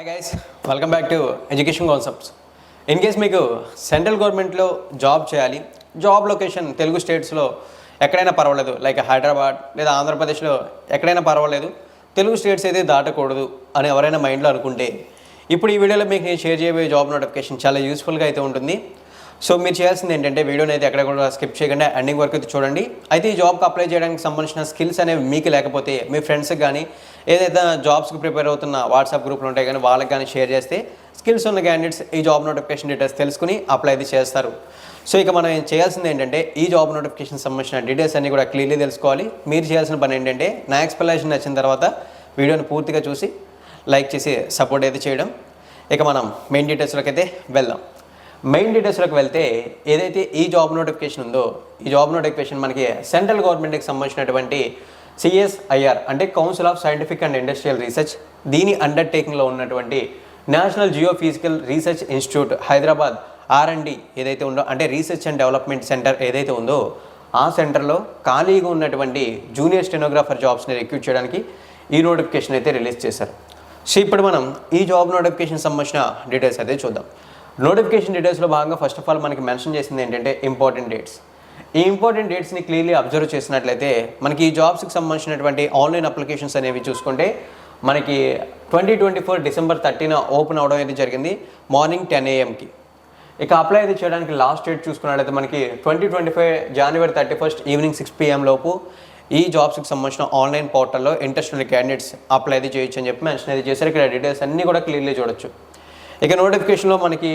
Hi guys welcome back to education concepts in case మీకు central గవర్నమెంట్లో job చేయాలి job location Telugu స్టేట్స్లో ఎక్కడైనా పర్వాలేదు లైక్ హైదరాబాద్ లేదా ఆంధ్రప్రదేశ్లో ఎక్కడైనా పర్వాలేదు తెలుగు స్టేట్స్ అయితే దాటకూడదు అని ఎవరైనా మైండ్లో అనుకుంటే ఇప్పుడు ఈ వీడియోలో మీకు నేను షేర్ చేయబోయే జాబ్ నోటిఫికేషన్ చాలా యూస్ఫుల్గా అయితే ఉంటుంది. సో మీరు చేయాల్సింది ఏంటంటే వీడియోని అయితే ఎక్కడ కూడా స్కిప్ చేయకుండా ఎండింగ్ వరకు అయితే చూడండి. అయితే ఈ జాబ్కి అప్లై చేయడానికి సంబంధించిన స్కిల్స్ అనేవి మీకు లేకపోతే మీ ఫ్రెండ్స్కి కానీ ఏదైతే జాబ్స్కి ప్రిపేర్ అవుతున్న వాట్సాప్ గ్రూప్లు ఉంటాయి కానీ వాళ్ళకి కానీ షేర్ చేస్తే స్కిల్స్ ఉన్న క్యాండిడేట్స్ ఈ జాబ్ నోటిఫికేషన్ డీటెయిల్స్ తెలుసుకుని అప్లై అయితే చేస్తారు. సో ఇక మనం చేయాల్సింది ఏంటంటే ఈ జాబ్ నోటిఫికేషన్ సంబంధించిన డీటెయిల్స్ అన్ని కూడా క్లియర్లీ తెలుసుకోవాలి. మీరు చేయాల్సిన పని ఏంటంటే నా ఎక్స్ప్లెనేషన్ నచ్చిన తర్వాత వీడియోని పూర్తిగా చూసి లైక్ చేసి సపోర్ట్ అయితే చేయడం. ఇక మనం మెయిన్ డీటెయిల్స్లోకి అయితే వెళ్దాం. మెయిన్ డీటెయిల్స్లోకి వెళ్తే ఏదైతే ఈ జాబ్ నోటిఫికేషన్ ఉందో ఈ జాబ్ నోటిఫికేషన్ మనకి సెంట్రల్ గవర్నమెంట్కి సంబంధించినటువంటి సిఎస్ఐఆర్ అంటే council of scientific and industrial research దీని అండర్టేకింగ్లో ఉన్నటువంటి national geo physical research institute Hyderabad RMD ఏదైతే ఉందో అంటే రీసెర్చ్ అండ్ డెవలప్మెంట్ సెంటర్ ఏదైతే ఉందో ఆ సెంటర్లో ఖాళీగా ఉన్నటువంటి జూనియర్ స్టెనోగ్రాఫర్ జాబ్స్ని రిక్రూట్ చేయడానికి ఈ నోటిఫికేషన్ అయితే రిలీజ్ చేశారు. సో ఇప్పుడు మనం ఈ జాబ్ నోటిఫికేషన్ సంబంధించిన డీటెయిల్స్ అయితే చూద్దాం. నోటిఫికేషన్ డీటెయిల్స్లో భాగంగా ఫస్ట్ ఆఫ్ ఆల్ మనకి మెన్షన్ చేసింది ఏంటంటే ఇంపార్టెంట్ డేట్స్ ఈ ఇంపార్టెంట్ డేట్స్ని క్లియర్లీ అబ్జర్వ్ చేసినట్లయితే మనకి ఈ జాబ్స్కి సంబంధించినటువంటి ఆన్లైన్ అప్లికేషన్స్ అనేవి చూసుకుంటే మనకి twenty twenty four December thirteen open అవడం అయితే జరిగింది. మార్నింగ్ టెన్ ఏఎంకి ఇక అప్లై అయితే చేయడానికి లాస్ట్ డేట్ చూసుకున్నట్లయితే మనకి ట్వంటీ ట్వంటీ ఫైవ్ జనవరి thirty first evening six PM లోపు ఈ జాబ్స్కి సంబంధించిన ఆన్లైన్ పోర్టల్లో ఇంట్రెస్ట్ ఉన్న క్యాండిడేట్స్ అప్లై అయితే చేయొచ్చు అని చెప్పి మెన్షన్ అయితే చేశారు. ఇక్కడ డీటెయిల్స్ అన్నీ కూడా క్లియర్లీ చూడొచ్చు. ఇక నోటిఫికేషన్లో మనకి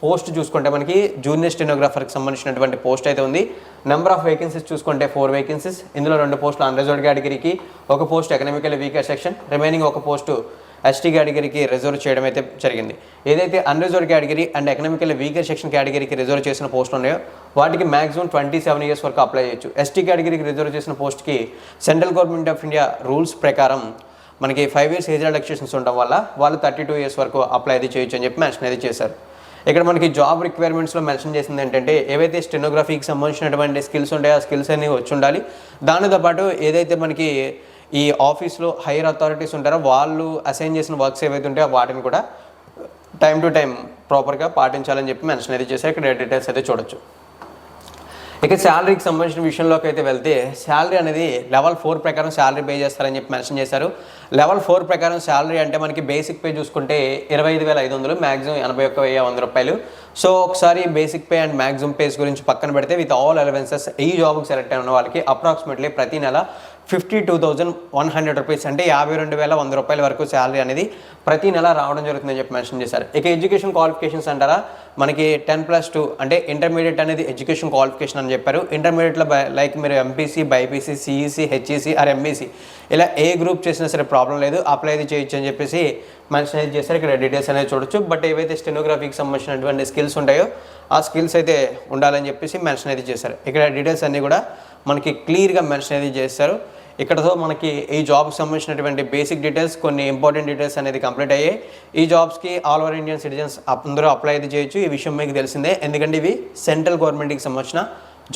పోస్ట్ చూసుకుంటే మనకి జూనియర్ స్టెనోగ్రాఫర్కి సంబంధించినటువంటి పోస్ట్ అయితే ఉంది. నెంబర్ ఆఫ్ వేకెన్సీస్ చూసుకుంటే ఫోర్ వేకెన్సీస్ ఇందులో రెండు పోస్టులు అన్రిజర్వ్డ్ కేటగిరీకి ఒక post economical weaker section remaining ఒక పోస్టు ఎస్టీ కేటగిరీకి రిజర్వ్ చేయడం అయితే జరిగింది. ఏదైతే unreserved category and economical weaker section కేటగిరీకి రిజర్వ్ చేసిన పోస్టులు ఉన్నాయో వాటికి మ్యాక్సిమం ట్వంటీ సెవెన్ ఇయర్స్ వరకు అప్లై చేయొచ్చు. ఎస్టీ కేటగిరీకి రిజర్వ్ చేసిన పోస్ట్కి central government of India rules ప్రకారం మనకి ఫైవ్ ఇయర్స్ ఏజ్ రిలాక్సేషన్స్ ఉండడం వల్ల వాళ్ళు థర్టీ టూ ఇయర్స్ వరకు అప్లై అయితే చేయొచ్చు అని చెప్పి మెన్షన్ అయితే చేశారు. ఇక్కడ మనకి జాబ్ రిక్వైర్మెంట్స్లో మెన్షన్ చేసింది ఏంటంటే ఏవైతే స్టెనోగ్రఫీకి సంబంధించినటువంటి స్కిల్స్ ఉంటాయో ఆ స్కిల్స్ అనేవి వచ్చి ఉండాలి. దానితో పాటు ఏదైతే మనకి ఈ ఆఫీస్లో హైయర్ అథారిటీస్ ఉంటారో వాళ్ళు అసైన్ చేసిన వర్క్స్ ఏవైతే ఉంటాయో వాటిని కూడా టైం టు టైం ప్రాపర్గా పాటించాలని చెప్పి మెన్షన్ అయితే చేశారు. ఇక్కడ డీటెయిల్స్ అయితే చూడొచ్చు. ఇక శాలరీకి సంబంధించిన విషయంలోకి అయితే వెళ్తే శాలరీ అనేది లెవెల్ ఫోర్ ప్రకారం శాలరీ పే చేస్తారని చెప్పి మెన్షన్ చేశారు. లెవెల్ ఫోర్ ప్రకారం శాలరీ అంటే మనకి బేసిక్ పే చూసుకుంటే ఇరవై ఐదు వేల ఐదు వందలు మ్యాక్సిమం ఎనభై ఒక్క వెయ్యి వంద రూపాయలు. సో ఒకసారి basic pay and maximum pays గురించి పక్కన పెడితే విత్ ఆల్ అలవెన్సెస్ ఈ జాబ్కి సెలెక్ట్ అయిన వాళ్ళకి అప్రాక్సిమేట్లీ ప్రతి నెల fifty two thousand one hundred rupees అంటే యాభై రెండు వేల వంద రూపాయల వరకు శాలరీ అనేది ప్రతి నెల రావడం జరుగుతుందని చెప్పి మెన్షన్ చేశారు. ఇక ఎడ్యుకేషన్ క్వాలిఫికేషన్స్ అంటారా? మనకి టెన్ ప్లస్ టూ అంటే ఇంటర్మీడియట్ అనేది ఎడ్యుకేషన్ క్వాలిఫికేషన్ అని చెప్పారు. ఇంటర్మీడియట్లో లైక్ మీరు MPC BiPC CEC HEC or MEC ఇలా ఏ గ్రూప్ చేసినా సరే ప్రాబ్లం లేదు. అప్లై అయితే చేయొచ్చు అని చెప్పేసి మెన్షన్ అయితే చేశారు. ఇక్కడ డీటెయిల్స్ అనేది చూడొచ్చు. బట్ ఏవైతే స్టెనోగ్రఫీకి సంబంధించినటువంటి స్కిల్స్ ఉంటాయో ఆ స్కిల్స్ అయితే ఉండాలని చెప్పేసి మెన్షన్ అయితే చేశారు. ఇక్కడ డీటెయిల్స్ అన్నీ కూడా మనకి క్లియర్గా మెన్షన్ అయితే చేస్తారు ఇక్కడతో మనకి ఈ జాబ్కి సంబంధించినటువంటి బేసిక్ డీటెయిల్స్ కొన్ని ఇంపార్టెంట్ డీటెయిల్స్ అనేది కంప్లీట్ అయ్యాయి. ఈ జాబ్స్కి ఆల్ ఓవర్ ఇండియన్ సిటిజన్స్ అందరూ అప్లై అయితే చేయొచ్చు. ఈ విషయం మీకు తెలిసిందే. ఎందుకంటే ఇవి సెంట్రల్ గవర్నమెంట్కి సంబంధించిన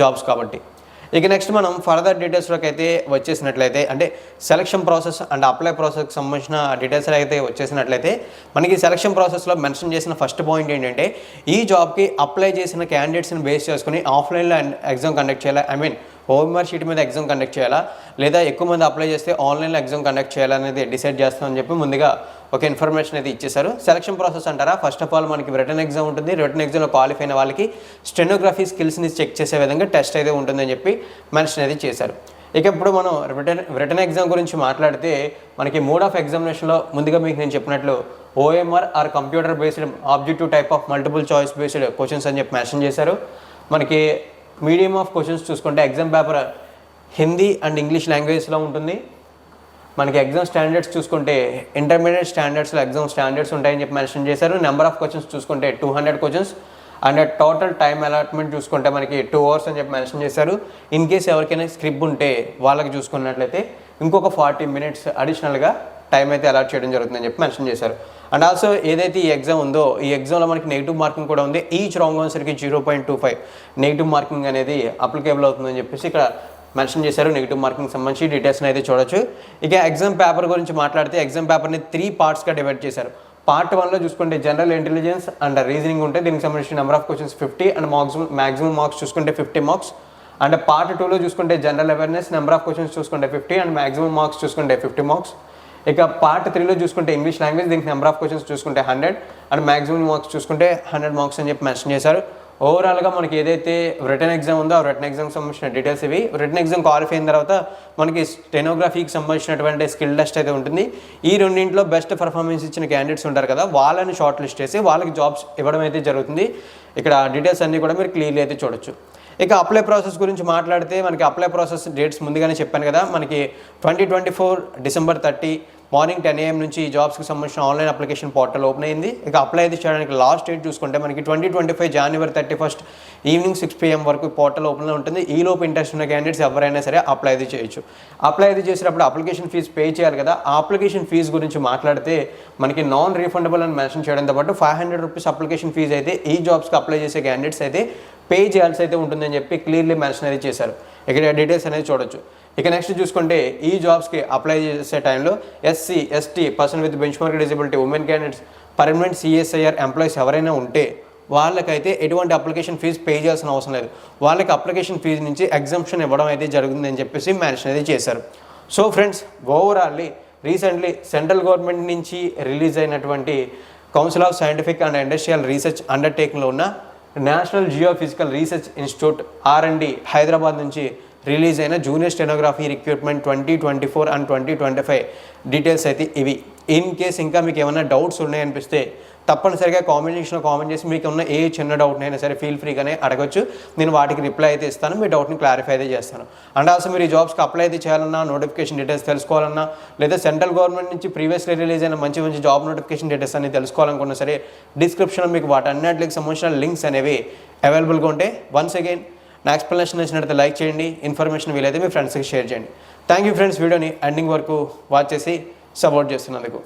జాబ్స్ కాబట్టి. ఇక నెక్స్ట్ మనం ఫర్దర్ డీటెయిల్స్లోకి అయితే వచ్చేసినట్లయితే అంటే సెలక్షన్ ప్రాసెస్ అండ్ అప్లై ప్రాసెస్కి సంబంధించిన డీటెయిల్స్ అయితే వచ్చేసినట్లయితే మనకి సెలక్షన్ ప్రాసెస్లో మెన్షన్ చేసిన ఫస్ట్ పాయింట్ ఏంటంటే ఈ జాబ్కి అప్లై చేసిన క్యాండిడేట్స్ని బేస్ చేసుకుని ఆఫ్లైన్లో ఎగ్జామ్ కండక్ట్ చేయాలి. ఐ మీన్ ఓఎంఆర్ షీట్ మీద ఎగ్జామ్ కండక్ట్ చేయాలా? లేదా ఎక్కువ మంది అప్లై చేస్తే ఆన్లైన్లో ఎగ్జామ్ కండక్ట్ చేయాలనేది డిసైడ్ చేస్తామని చెప్పి ముందుగా ఒక ఇన్ఫర్మేషన్ అయితే ఇచ్చేశారు. సెలక్షన్ ప్రాసెస్ అంటారా? ఫస్ట్ ఆఫ్ ఆల్ మనకి రిటర్న్ ఎగ్జామ్ ఉంటుంది. రిటర్న్ ఎగ్జామ్లో క్వాలిఫై అయిన వాళ్ళకి స్టెనోగ్రఫీ స్కిల్స్ని చెక్ చేసే విధంగా టెస్ట్ అయితే ఉంటుందని చెప్పి మెన్షన్ అయితే చేశారు. ఇక ఇప్పుడు మనం రిటర్న్ రిటర్న్ ఎగ్జామ్ గురించి మాట్లాడితే మనకి మోడ్ ఆఫ్ ఎగ్జామినేషన్లో ముందుగా మీకు నేను చెప్పినట్లు OMR or computer based objective type of multiple choice based questions అని చెప్పి మెన్షన్ చేశారు. మనకి మీడియం ఆఫ్ క్వశ్చన్స్ చూసుకుంటే exam paper Hindi and English లాంగ్వేజ్లో ఉంటుంది. మనకి ఎగ్జామ్ స్టాండర్డ్స్ చూసుకుంటే ఇంటర్మీడియట్ స్టాండర్డ్స్లో ఎగ్జామ్ స్టాండర్డ్స్ ఉంటాయని చెప్పి మెన్షన్ చేశారు. నెంబర్ ఆఫ్ క్వశ్చన్స్ చూసుకుంటే two hundred questions and total time allotment చూసుకుంటే మనకి టూ అవర్స్ అని చెప్పి మెన్షన్ చేశారు. ఇన్ కేస్ ఎవరికైనా స్క్రిప్ట్ ఉంటే వాళ్ళకి చూసుకున్నట్లయితే ఇంకొక ఫార్టీ మినిట్స్ అడిషనల్గా టైం అయితే అలాట్ చేయడం జరుగుతుందని చెప్పి మెన్షన్ చేశారు. అండ్ ఆల్సో ఏదైతే ఈ ఎగ్జామ్ ఉందో ఈ ఎగ్జామ్లో మనకి నెగిటివ్ మార్కింగ్ కూడా ఉంది. Each wrong ఆన్సర్కి zero point two five negative marking అనేది అప్లికేబుల్ అవుతుందని చెప్పేసి ఇక్కడ మెన్షన్ చేశారు. నెగిటివ్ మార్కింగ్ సంబంధించి డీటెయిల్స్ని అయితే చూడొచ్చు. ఇక ఎగ్జామ్ పేపర్ గురించి మాట్లాడితే ఎగ్జామ్ పేపర్ని త్రీ పార్ట్స్గా డివైడ్ చేశారు. పార్ట్ వన్లో చూసుకుంటే జనరల్ ఇంటెలిజెన్స్ అండ్ రీజనింగ్ ఉంటే దీనికి సంబంధించిన number of questions fifty and maximum maximum marks చూసుకుంటే ఫిఫ్టీ మార్క్స్ అండ్ పార్ట్ టూలో చూసుకుంటే general awareness number of questions చూసుకుంటే ఫిఫ్టీ అండ్ మాక్సిమం మార్క్స్ చూసుకుంటే ఫిఫ్టీ మార్క్స్ ఇక పార్ట్ త్రీలో చూసుకుంటే ఇంగ్లీష్ లాంగ్వేజ్ దీనికి నెంబర్ ఆఫ్ క్వశ్చన్స్ చూసుకుంటే హండ్రెడ్ అండ్ మ్యాక్సిమం మార్క్స్ చూసుకుంటే హండ్రెడ్ మార్క్స్ అని చెప్పి మెన్షన్ చేశారు. ఓవరాల్గా మనకి ఏదైతే రిటర్న్ ఎగ్జామ్ ఉందో ఆ రిటర్న్ ఎగ్జామ్కి సంబంధించిన డీటెయిల్స్ ఇవి. రిటర్న్ ఎగ్జామ్ క్వాలిఫై అయిన తర్వాత మనకి స్టెనోగ్రఫీకి సంబంధించినటువంటి స్కిల్ టెస్ట్ అయితే ఉంటుంది. ఈ రెండింటిలో బెస్ట్ పర్ఫార్మెన్స్ ఇచ్చిన క్యాండిడేట్స్ ఉంటారు కదా వాళ్ళని షార్ట్ లిస్ట్ చేసి వాళ్ళకి జాబ్స్ ఇవ్వడం అయితే జరుగుతుంది. ఇక్కడ డీటెయిల్స్ అన్నీ కూడా మీరు క్లియర్లీ అయితే చూడొచ్చు. ఇక అప్లై ప్రాసెస్ గురించి మాట్లాడితే మనకి అప్లై ప్రాసెస్ డేట్స్ ముందుగానే చెప్పాను కదా. మనకి twenty twenty four December thirty morning ten AM నుంచి జాబ్స్కి సంబంధించిన ఆన్లైన్ అప్లికేషన్ పోర్టల్ ఓపెన్ అయింది. ఇక అప్లై అయితే చేయడానికి లాస్ట్ డేట్ చూసుకుంటే మనకి ట్వంటీ ట్వంటీ ఫైవ్ జనవరి thirty first evening six PM వరకు పోర్టల్ ఓపెన్లో ఉంటుంది. ఈ లోపు ఇంట్రెస్ట్ ఉన్న క్యాండిడేట్స్ ఎవరైనా సరే అప్లై అయితే చేయొచ్చు. అప్లై అయితే చేసినప్పుడు అప్లికేషన్ ఫీజు పే చేయాలి కదా. ఆ అప్లికేషన్ ఫీజు గురించి మాట్లాడితే మనకి నాన్ రీఫండబుల్ అని మెన్షన్ చేయడంతో పాటు five hundred rupees application fee అయితే ఈ జాబ్స్కి అప్లై చేసే క్యాండిడేట్స్ అయితే పే చేయాల్సి అయితే ఉంటుందని చెప్పి క్లియర్లీ మెన్షన్ అనేది చేశారు. ఇక్కడ డీటెయిల్స్ అనేది చూడొచ్చు. ఇక నెక్స్ట్ చూసుకుంటే ఈ జాబ్స్కి అప్లై చేసే టైంలో SC ST person with bench mark disability women candidates permanent CSIR employees ఎవరైనా ఉంటే వాళ్ళకైతే ఎటువంటి అప్లికేషన్ ఫీజు పే చేయాల్సిన అవసరం లేదు. వాళ్ళకి అప్లికేషన్ ఫీజు నుంచి ఎగ్జంప్షన్ ఇవ్వడం అయితే జరుగుతుందని చెప్పేసి మెన్షన్ అయితే చేశారు. So friends overall recently central government నుంచి రిలీజ్ అయినటువంటి council of scientific and industrial research అండర్టేకింగ్లో ఉన్న national geophysical research institute RMD Hyderabad నుంచి రిలీజ్ అయిన junior stenography recruitment twenty twenty four and twenty twenty five. Details అయితే ఇవి. In case ఇంకా మీకు ఏమైనా డౌట్స్ ఉన్నాయనిపిస్తే తప్పనిసరిగా కామెంట్ కామెంట్ చేసి మీకు ఉన్న ఏ చిన్న డౌట్ అయినా సరే ఫీల్ ఫ్రీగానే అడగొచ్చు. నేను వాటికి రిప్లై అయితే ఇస్తాను మీ డౌట్ని క్లారిఫై అయితే చేస్తాను. అండ్ ఆల్సో మీరు ఈ జాబ్స్కి అప్లై అయితే చేయాలన్నా నోటిఫికేషన్ డీటెయిల్స్ తెలుసుకోవాలన్నా లేదా సెంట్రల్ గవర్నమెంట్ నుంచి ప్రీవియస్లీ రిలీజ్ అయిన మంచి మంచి జాబ్ నోటిఫికేషన్ డీటెయిల్స్ అన్ని తెలుసుకోవాలనుకున్నా సరే డిస్క్రిప్షన్లో మీకు వాటన్నిటికి సంబంధించిన లింక్స్ అనేవి అవైలబుల్గా ఉంటే వన్స్ అగైన్ నా ఎక్స్ప్లెనేషన్ నచ్చినట్లయితే లైక్ చేయండి ఇన్ఫర్మేషన్ వీలైతే మీ ఫ్రెండ్స్కి షేర్ చేయండి. థ్యాంక్ యూ ఫ్రెండ్స్ వీడియోని ఎండింగ్ వరకు వాచ్ చేసి సపోర్ట్ చేస్తున్నందుకు.